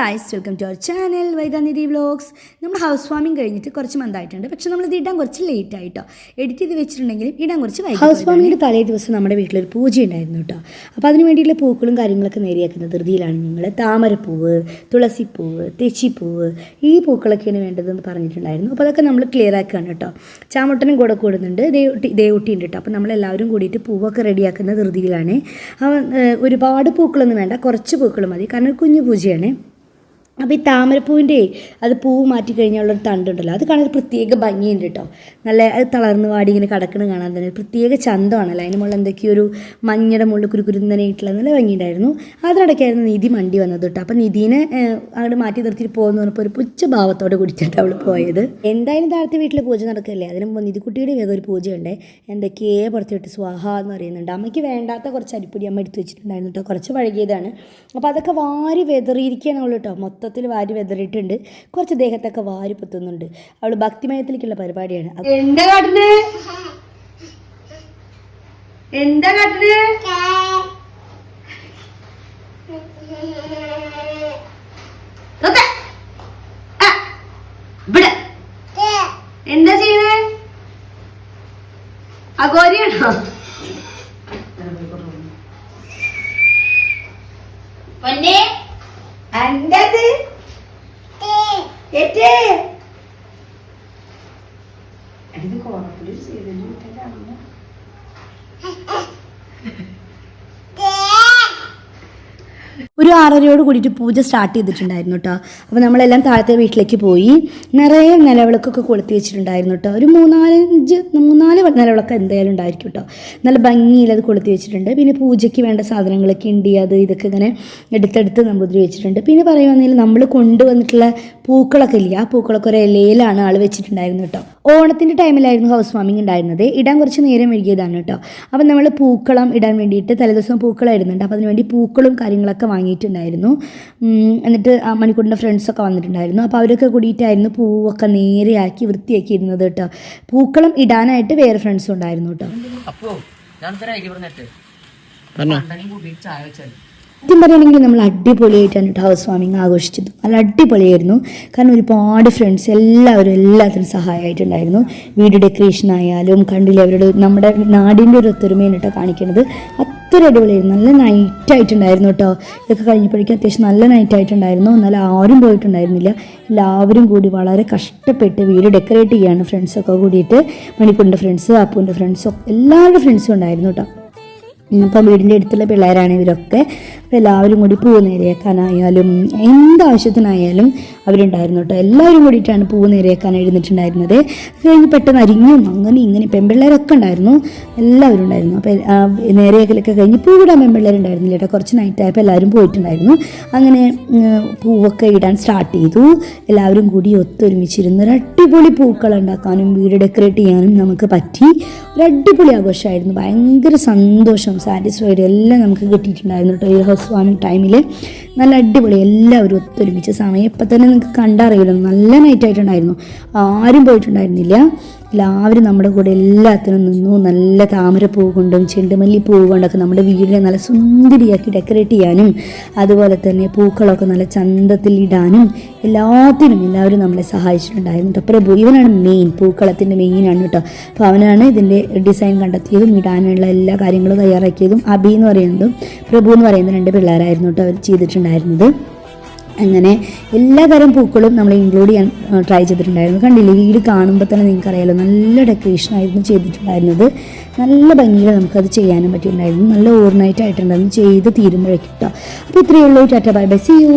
Guys welcome to our channel Vaidanidhi vlogs നമ്മൾ house warming കഴിഞ്ഞിട്ട് കുറച്ച് മന്ദായിട്ടുണ്ട് പക്ഷെ നമ്മൾ ഇത് ഇടാൻ കുറച്ച് ലേറ്റ് ആയിട്ടോ എഡിറ്റ് ചെയ്ത് വെച്ചിട്ടുണ്ടെങ്കിലും ഇടാൻ കുറച്ച് വൈകി ഹൗസ് വാമിങ്ങിന്റെ തലേ ദിവസം നമ്മുടെ വീട്ടിലൊരു പൂജ ഉണ്ടായിരുന്നു കേട്ടോ അപ്പോൾ അതിന് വേണ്ടിയിട്ടുള്ള പൂക്കളും കാര്യങ്ങളൊക്കെ നേരിയാക്കുന്ന ധൃതിയിലാണ് ഞങ്ങൾ. താമരപ്പൂവ് തുളസിപ്പൂവ് തെച്ചിപ്പൂവ് ഈ പൂക്കളൊക്കെയാണ് വേണ്ടതെന്ന് പറഞ്ഞിട്ടുണ്ടായിരുന്നു. അപ്പോൾ അതൊക്കെ നമ്മൾ ക്ലിയർ ആക്കുകയാണ് കേട്ടോ ചാമുട്ടനും കൂടെ കൂടുന്നുണ്ട് ദേവുട്ടി ദേവുട്ടി ഉണ്ട് കേട്ടോ അപ്പോൾ നമ്മളെല്ലാവരും കൂടിയിട്ട് പൂവൊക്കെ റെഡിയാക്കുന്ന ധൃതിയിലാണ്. ഒരുപാട് പൂക്കളൊന്നും വേണ്ട. കുറച്ച് പൂക്കൾ മതി. കാരണം കുഞ്ഞു പൂജയാണ്. അപ്പോൾ ഈ താമരപ്പൂവിന്റെ അത് പൂവ് മാറ്റി കഴിഞ്ഞുള്ളൊരു തണ്ടുണ്ടല്ലോ അത് കാണാൻ പ്രത്യേക ഭംഗിയുണ്ട് കേട്ടോ നല്ല അത് തളർന്ന് വാടി ഇങ്ങനെ കിടക്കണ കാണാൻ തന്നെ പ്രത്യേക ചന്തമാണല്ലോ. അതിന് മുകളിൽ എന്തൊക്കെയോ ഒരു മഞ്ഞയുടെ മുകളിൽ കുരുക്കുരുന്നനായിട്ടുള്ള നല്ല ഭംഗിയുണ്ടായിരുന്നു. അതിനിടയ്ക്കായിരുന്നു നിധി മണ്ടി വന്നത് കേട്ടോ അപ്പോൾ നിധീനെ അങ്ങോട്ട് മാറ്റി നിർത്തിയിട്ട് പോകുന്ന പറഞ്ഞപ്പോൾ ഒരു പുച്ഛ ഭാവത്തോടെ കുടിച്ചിട്ട് അവൾ പോയത്. എന്തായാലും താഴത്തെ വീട്ടിൽ പൂജ നടക്കല്ലേ? അതിന് മുമ്പ് നിധിക്കുട്ടിയുടെ വേഗം ഒരു പൂജയുണ്ട്. എന്തൊക്കെയേ പുറത്തിട്ട് സ്വാഹ എന്ന് പറയുന്നുണ്ട്. അമ്മയ്ക്ക് വേണ്ടാത്ത കുറച്ച് അരിപ്പൊടി അമ്മ എടുത്ത് വെച്ചിട്ടുണ്ടായിരുന്നു കേട്ടോ കുറച്ച് പഴകിയതാണ് അപ്പോൾ അതൊക്കെ വാരി വെതറിയിരിക്കുകയാണ് കേട്ടോ മൊത്തത്തിൽ വാരി വെതറിയിട്ടുണ്ട്. കുറച്ച് ദേഹത്തൊക്കെ വാരി പൊത്തുന്നുണ്ട്. അവൾ ഭക്തിമയത്തിലേക്കുള്ള പരിപാടിയാണ്. എന്താ കാട്ടുന്നത് എന്താ കാട്ടുന്നത് എന്താ ചെയ്യണേ? അഗോരിയാണോ പൊന്നെ അന്റത് ഏറ്റേ അടിത് കോണപ്പുള്ളി ചെയ്തിട്ട് ഒരു ആറരയോട് കൂടിയിട്ട് പൂജ സ്റ്റാർട്ട് ചെയ്തിട്ടുണ്ടായിരുന്നു കേട്ടോ അപ്പോൾ നമ്മളെല്ലാം താഴത്തെ വീട്ടിലേക്ക് പോയി. നിറയെ നിലവിളക്കൊക്കെ കൊളുത്തി വെച്ചിട്ടുണ്ടായിരുന്നു കേട്ടോ ഒരു മൂന്നാലഞ്ച് മൂന്നാൽ നിലവിളക്ക് എന്തായാലും ഉണ്ടായിരിക്കും കേട്ടോ നല്ല ഭംഗിയിൽ അത് കൊളുത്തി വെച്ചിട്ടുണ്ട്. പിന്നെ പൂജയ്ക്ക് വേണ്ട സാധനങ്ങളൊക്കെ ഉണ്ട് അത് ഇതൊക്കെ ഇങ്ങനെ എടുത്തെടുത്ത് നമ്പൂതിരി വെച്ചിട്ടുണ്ട്. പിന്നെ പറയുകയാണെങ്കിൽ നമ്മൾ കൊണ്ടുവന്നിട്ടുള്ള പൂക്കളൊക്കെ ഇല്ല ആ പൂക്കളൊക്കെ ഒരു ഇലയിലാണ് ആൾ വെച്ചിട്ടുണ്ടായിരുന്നു കേട്ടോ ഓണത്തിന്റെ ടൈമിലായിരുന്നു ഹൗസ് വാമിംഗ് ഉണ്ടായിരുന്നത്. ഇടാൻ കുറച്ച് നേരം വൈകിയതാണ് കേട്ടോ. അപ്പം നമ്മൾ പൂക്കളം ഇടാൻ വേണ്ടിയിട്ട് തലേദിവസം പൂക്കളമായിരുന്നുണ്ട് ഇടുന്നുണ്ട് അപ്പോൾ അതിനുവേണ്ടി പൂക്കളും കാര്യങ്ങളൊക്കെ വാങ്ങിയിട്ടുണ്ടായിരുന്നു. എന്നിട്ട് ആ മണിക്കൂറിന്റെ ഫ്രണ്ട്സൊക്കെ വന്നിട്ടുണ്ടായിരുന്നു. അപ്പോൾ അവരൊക്കെ കൂടിയിട്ടായിരുന്നു പൂവൊക്കെ നേരെയാക്കി വൃത്തിയാക്കി ഇരുന്നത് കേട്ടോ. പൂക്കളം ഇടാനായിട്ട് വേറെ ഫ്രണ്ട്സും ഉണ്ടായിരുന്നു കേട്ടോ. അപ്പോൾ ഞാൻ പറഞ്ഞിട്ട് ചായ വെച്ചാൽ സത്യം പറയുകയാണെങ്കിൽ നമ്മൾ അടിപൊളിയായിട്ടാണ് കേട്ടോ ഹൗസ് വാമിങ് ആഘോഷിച്ചത്. നല്ല അടിപൊളിയായിരുന്നു. കാരണം ഒരുപാട് ഫ്രണ്ട്സ് എല്ലാവരും എല്ലാത്തിനും സഹായമായിട്ടുണ്ടായിരുന്നു. വീട് ഡെക്കറേഷൻ ആയാലും കണ്ടില്ലേ അവരുടെ നമ്മുടെ നാടിന്റെ ഒരു ഒത്തൊരുമയാണ് കേട്ടോ കാണിക്കുന്നത് അത്ര അടിപൊളിയായിരുന്നു. നല്ല നൈറ്റ് ആയിട്ടുണ്ടായിരുന്നു കേട്ടോ ഇതൊക്കെ കഴിഞ്ഞപ്പോഴേക്കും അത്യാവശ്യം നല്ല നൈറ്റ് ആയിട്ടുണ്ടായിരുന്നു. എന്നാൽ ആരും പോയിട്ടുണ്ടായിരുന്നില്ല. എല്ലാവരും കൂടി വളരെ കഷ്ടപ്പെട്ട് വീട് ഡെക്കറേറ്റ് ചെയ്യാണ് ഫ്രണ്ട്സൊക്കെ കൂടിയിട്ട്. മണിക്കൂറിന്റെ ഫ്രണ്ട്സ് അപ്പുവിന്റെ ഫ്രണ്ട്സും എല്ലാവരുടെ ഫ്രണ്ട്സും ഉണ്ടായിരുന്നു കേട്ടോ ഇപ്പം വീടിന്റെ അടുത്തുള്ള പിള്ളേരാണ് ഇവരൊക്കെ. എല്ലാവരും കൂടി പൂ നേരെയാക്കാനായാലും എന്താവശ്യത്തിനായാലും അവരുണ്ടായിരുന്നു കേട്ടോ. എല്ലാവരും കൂടിയിട്ടാണ് പൂ നേരെയാക്കാൻ എഴുന്നിട്ടുണ്ടായിരുന്നത് കഴിഞ്ഞ് പെട്ടെന്ന് അരിഞ്ഞും അങ്ങനെ ഇങ്ങനെ പെൺപിള്ളേരൊക്കെ ഉണ്ടായിരുന്നു. എല്ലാവരും ഉണ്ടായിരുന്നു. അപ്പോൾ നേരേക്കലൊക്കെ കഴിഞ്ഞ് പൂവിടാൻ പെൺപിള്ളേരുണ്ടായിരുന്നില്ല കേട്ടോ. കുറച്ച് നൈറ്റ് ആയപ്പോൾ എല്ലാവരും പോയിട്ടുണ്ടായിരുന്നു. അങ്ങനെ പൂവൊക്കെ ഇടാൻ സ്റ്റാർട്ട് ചെയ്തു. എല്ലാവരും കൂടി ഒത്തൊരുമിച്ചിരുന്ന് ഒരു അടിപൊളി പൂക്കൾ ഉണ്ടാക്കാനും വീട് ഡെക്കറേറ്റ് ചെയ്യാനും നമുക്ക് പറ്റി. ഒരു അടിപൊളി ആഘോഷമായിരുന്നു. ഭയങ്കര സന്തോഷം സാറ്റിസ്ഫൈഡ് എല്ലാം നമുക്ക് കിട്ടിയിട്ടുണ്ടായിരുന്നു കേട്ടോ ഈ ഹൗസ് വാമിങ് ടൈമിൽ നല്ല അടിപൊളി എല്ലാവരും ഒത്തൊരുമിച്ച് സമയം ഇപ്പം തന്നെ നിങ്ങൾക്ക് കണ്ടറിയില്ല. നല്ല നൈറ്റ് ആയിട്ടുണ്ടായിരുന്നു. ആരും പോയിട്ടുണ്ടായിരുന്നില്ല. എല്ലാവരും നമ്മുടെ കൂടെ എല്ലാത്തിനും നിന്നു. നല്ല താമരപ്പൂ കൊണ്ടും ചെണ്ടുമല്ലി പൂ കൊണ്ടൊക്കെ നമ്മുടെ വീടിനെ നല്ല സുന്ദരിയാക്കി ഡെക്കറേറ്റ് ചെയ്യാനും അതുപോലെ തന്നെ പൂക്കളൊക്കെ നല്ല ചന്തത്തിൽ ഇടാനും എല്ലാത്തിനും എല്ലാവരും നമ്മളെ സഹായിച്ചിട്ടുണ്ടായിരുന്നു. കേട്ടോ പ്രഭു ഇവനാണ് മെയിൻ പൂക്കളത്തിന്റെ മെയിനാണ് കേട്ടോ. അപ്പോൾ അവനാണ് ഇതിന്റെ ഡിസൈൻ കണ്ടെത്തിയതും ഇടാനുള്ള എല്ലാ കാര്യങ്ങളും തയ്യാറാക്കിയതും. അബി എന്ന് പറയുന്നതും പ്രഭു എന്ന് പറയുന്ന രണ്ട് പിള്ളേരായിരുന്നു കേട്ടോ അവർ ചെയ്തിട്ടുണ്ടായിരുന്നത്. അങ്ങനെ എല്ലാ തരം പൂക്കളും നമ്മൾ ഇൻക്ലൂഡ് ചെയ്യാൻ ട്രൈ ചെയ്തിട്ടുണ്ടായിരുന്നു. കണ്ടില്ലേ വീട് കാണുമ്പോൾ തന്നെ നിങ്ങൾക്കറിയാലോ നല്ല ഡെക്കറേഷൻ ആയിരുന്നു ചെയ്തിട്ടുണ്ടായിരുന്നത്. നല്ല ഭംഗിയിൽ നമുക്കത് ചെയ്യാനും പറ്റിയിട്ടുണ്ടായിരുന്നു. നല്ല ഓർണൈറ്റ് ആയിട്ടുണ്ടായിരുന്നു ചെയ്ത് തീരുമ്പോഴേക്കും കേട്ടോ അപ്പോൾ ഇത്രയേ ഉള്ളൂ. Tata bye bye. See you